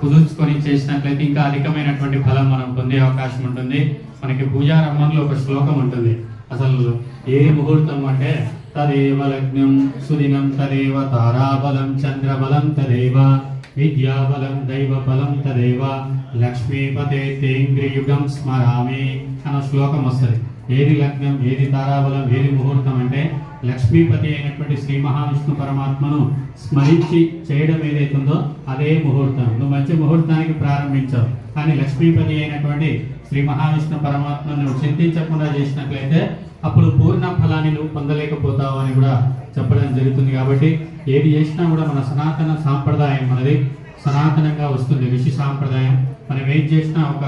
కుదుర్చుకొని చేసినట్లయితే ఇంకా అధికమైనటువంటి ఫలం మనం పొందే అవకాశం ఉంటుంది. మనకి పూజారంభంలో ఒక శ్లోకం ఉంటుంది. అసలు ఏ ముహూర్తం అంటే తదేవ లగ్నం సుదినం తదేవ తారాబలం చంద్రబలం తదేవ విద్యాబలం దైవ బలం తదేవ లక్ష్మీపతే తేంద్రియుగం స్మరామి. అన్న శ్లోకం వస్తుంది. ఏది లగ్నం ఏది తారాబలం ఏది ముహూర్తం అంటే లక్ష్మీపతి అయినటువంటి శ్రీ మహావిష్ణు పరమాత్మను స్మరించి చేయడం ఏదైతుందో అదే ముహూర్తం. నువ్వు మంచి ముహూర్తానికి ప్రారంభించావు. కానీ లక్ష్మీపతి అయినటువంటి శ్రీ మహావిష్ణు పరమాత్మను నువ్వు చింతించకుండా చేసినట్లయితే అప్పుడు పూర్ణ ఫలాన్ని నువ్వు పొందలేకపోతావు అని కూడా చెప్పడం జరుగుతుంది కాబట్టి ఏది చేసినా కూడా మన సనాతన సాంప్రదాయం మనది. సనాతనంగా వస్తుంది ఋషి సాంప్రదాయం. మనం ఏం చేసినా ఒక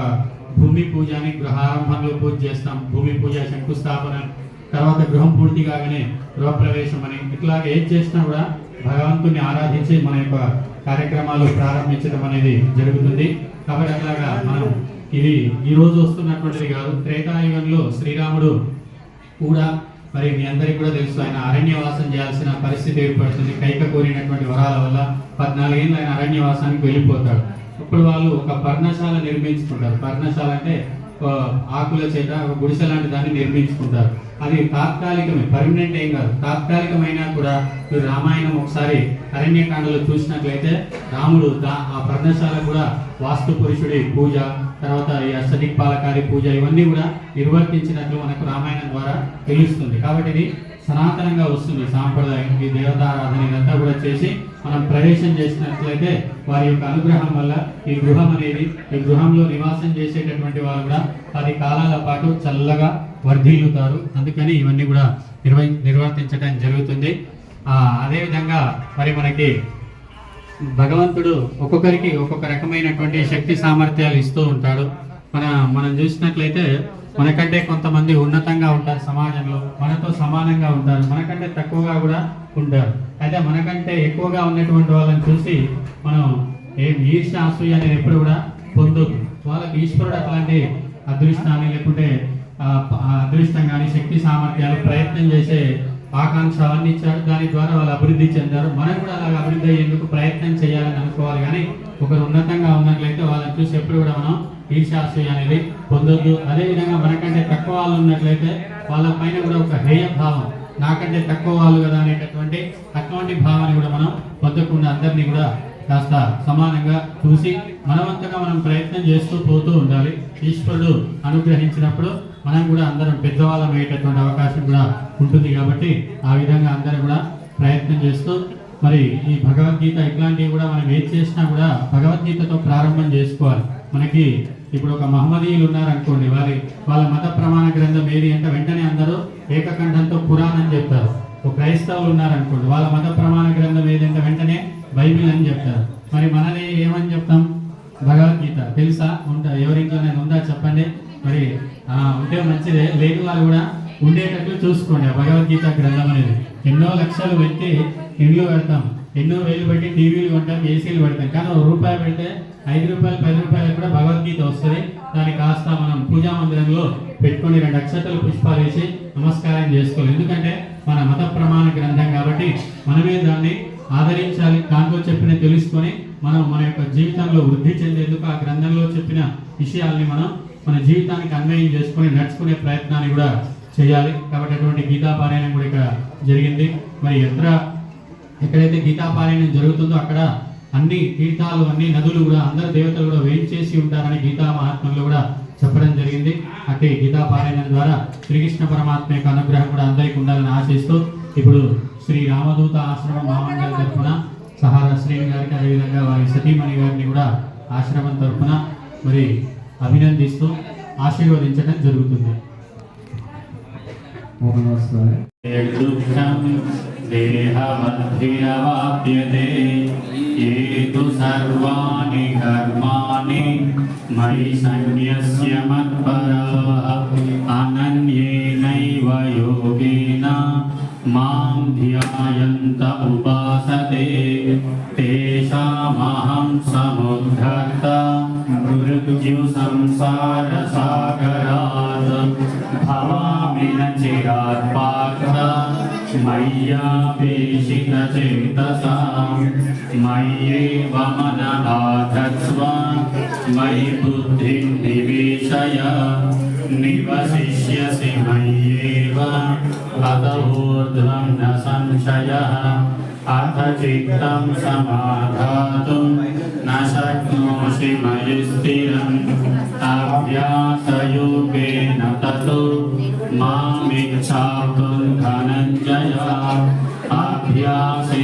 భూమి పూజని గృహారంభంలో పూజ చేస్తాం. భూమి పూజ శంకుస్థాపన తర్వాత గృహం పూర్తి కాగానే గృహప్రవేశం అని. ఇట్లా ఏది చేసినా కూడా భగవంతుని ఆరాధించి మన యొక్క కార్యక్రమాలు ప్రారంభించడం అనేది జరుగుతుంది. కాబట్టి అట్లాగా మనం ఇది ఈరోజు వస్తున్నటువంటిది కాదు. త్రేతాయుగంలో శ్రీరాముడు కూడా మరి మీ అందరికీ కూడా తెలుసు ఆయన అరణ్యవాసం చేయాల్సిన పరిస్థితి ఏర్పడుతుంది. కైక కోరినటువంటి వరాల వల్ల పద్నాలుగేళ్ళు ఆయన అరణ్యవాసానికి వెళ్ళిపోతాడు. ఇప్పుడు వాళ్ళు ఒక పర్ణశాల నిర్మించుకుంటారు. పర్ణశాల అంటే ఆకుల చేత ఒక గుడిసె లాంటి దాన్ని నిర్మించుకుంటారు. అది తాత్కాలికమే పర్మనెంట్ ఏం కాదు. తాత్కాలికమైనా కూడా మీరు రామాయణం ఒకసారి అరణ్యకాండలో చూసినట్లయితే రాముడు దా- ఆ పర్ణశాల కూడా వాస్తు పురుషుడి పూజ తర్వాత ఈ అష్టదిక్పాలకారి పూజ ఇవన్నీ కూడా నిర్వర్తించినట్లు మనకు రామాయణం ద్వారా తెలుస్తుంది. కాబట్టి ఇది సనాతనంగా వస్తుంది. సాంప్రదాయం ఈ దేవతారాధన ఇదంతా కూడా చేసి మనం ప్రవేశం చేసినట్లయితే వారి యొక్క అనుగ్రహం వల్ల ఈ గృహం అనేది ఈ గృహంలో నివాసం చేసేటటువంటి వారు కూడా పది కాలాల పాటు చల్లగా వర్ధిల్లుతారు. అందుకని ఇవన్నీ కూడా నిర్వ నిర్వర్తించడం జరుగుతుంది. అదేవిధంగా మరి మనకి భగవంతుడు ఒక్కొక్కరికి ఒక్కొక్క రకమైనటువంటి శక్తి సామర్థ్యాలు ఇస్తూ ఉంటాడు. మన మనం చూసినట్లయితే మనకంటే కొంతమంది ఉన్నతంగా ఉంటారు సమాజంలో మనతో సమానంగా ఉంటారు మనకంటే తక్కువగా కూడా ఉంటారు. అయితే మనకంటే ఎక్కువగా ఉన్నటువంటి వాళ్ళని చూసి మనం ఏం ఈర్ష్య అసూయ అనేది ఎప్పుడు కూడా పొందొద్దు. వాళ్ళకి ఈశ్వరుడు అట్లాంటి అదృష్టాన్ని లేకుంటే అదృష్టం కానీ శక్తి సామర్థ్యాలు ప్రయత్నం చేసే ఆకాంక్ష అవన్నీ ఇచ్చారు. దాని ద్వారా వాళ్ళు అభివృద్ధి చెందారు. మనం కూడా అలాగ అభివృద్ధి అయ్యేందుకు ప్రయత్నం చేయాలని అనుకోవాలి. కానీ ఒకరు ఉన్నతంగా ఉన్నట్లయితే వాళ్ళని చూసి ఎప్పుడు కూడా మనం ఈర్ష్యాసూయ అనేది పొందొద్దు. అదేవిధంగా మనకంటే తక్కువ వాళ్ళు ఉన్నట్లయితే వాళ్ళ పైన కూడా ఒక హేయ భావం నాకంటే తక్కువ వాళ్ళు కదా అనేటటువంటి అటువంటి భావాన్ని కూడా మనం పొందకుండా అందరినీ కూడా కాస్త సమానంగా చూసి మనవంతగా మనం ప్రయత్నం చేస్తూ పోతూ ఉండాలి. ఈశ్వరుడు అనుగ్రహించినప్పుడు మనం కూడా అందరం పెద్దవాళ్ళం అయ్యేటటువంటి అవకాశం కూడా ఉంటుంది కాబట్టి ఆ విధంగా అందరం కూడా ప్రయత్నం చేస్తూ మరి ఈ భగవద్గీత ఇట్లాంటివి కూడా మనం ఏం చేసినా కూడా భగవద్గీతతో ప్రారంభం చేసుకోవాలి. మనకి ఇప్పుడు ఒక మహమ్మదీయులు ఉన్నారనుకోండి వారి వాళ్ళ మత ప్రమాణ గ్రంథం ఏది అంటే వెంటనే అందరూ ఏకకంఠంతో పురాణం చెప్తారు. ఒక క్రైస్తవులు ఉన్నారనుకోండి వాళ్ళ మత ప్రమాణ గ్రంథం ఏదంటే వెంటనే బైబిల్ అని చెప్తారు. మరి మనది ఏమని చెప్తాం? భగవద్గీత తెలుసా? ఉంటా ఎవరింట్లో నేను ఉందా? చెప్పండి. మరి ఉంటే మంచిదే. లేని వాళ్ళు కూడా ఉండేటట్లు చూసుకోండి. ఆ భగవద్గీత గ్రంథం అనేది. ఎన్నో లక్షలు పెట్టి ఇండ్లు పెడతాం ఎన్నో వేలు పెట్టి టీవీలు కొంటాం ఏసీలు పెడతాం. కానీ ఒక రూపాయి పెడితే ఐదు రూపాయలు పది రూపాయలు కూడా భగవద్గీత వస్తుంది. దాన్ని కాస్త మనం పూజా మందిరంలో పెట్టుకొని రెండు అక్షతలు పుష్పాలు వేసి నమస్కారం చేసుకోవాలి. ఎందుకంటే మన మత ప్రమాణ గ్రంథం కాబట్టి మనమే దాన్ని ఆదరించాలి. దాంట్లో చెప్పిన తెలుసుకొని మనం మన యొక్క జీవితంలో వృద్ధి చెందేందుకు ఆ గ్రంథంలో చెప్పిన విషయాల్ని మనం మన జీవితానికి అన్వయం చేసుకొని నడుచుకునే ప్రయత్నాన్ని కూడా చేయాలి. కాబట్టి అటువంటి గీతాపారాయణం కూడా ఇక్కడ జరిగింది. మరి ఎక్కడ ఎక్కడైతే గీతాపారాయణం జరుగుతుందో అక్కడ అన్ని తీర్థాలు అన్ని నదులు కూడా అందరు దేవతలు కూడా వేయించేసి ఉంటారని గీతా మహాత్ములు కూడా చెప్పడం జరిగింది. అట్టి గీతాపారాయణం ద్వారా శ్రీకృష్ణ పరమాత్మ యొక్క అనుగ్రహం కూడా అందరికీ ఉండాలని ఆశిస్తూ ఇప్పుడు శ్రీ రామదూత ఆశ్రమం మామంగళ తరఫున సహారా శ్రీని గారికి అదేవిధంగా వారి సతీమణి గారిని కూడా ఆశ్రమం తరఫున మరి అభినందిస్తూ ఆశీర్వదించడం జరుగుతుంది. దేహమధ్యవాప్యతే ఏతు సర్వాణి కర్మాణి మయి సన్యస్య మత్పరా అనన్యేనైవ యోగేన మాం ధ్యాయంత मृत्युसंसारसागरात् भवामि न चिरात् पार्थ मय्यापेशितचेतसां मय्येव मनदाधत्स्व मयि बुद्धिं निवेशय निवसिष्यसि मय्येव अत ऊर्ध्वं न संशयः अथ चित्तं समाधातुं न शक्नोषि मयि स्थिरम् अभ्यासयोगेन ततो मामिच्छातुं धनञ्जय। अभ्यासे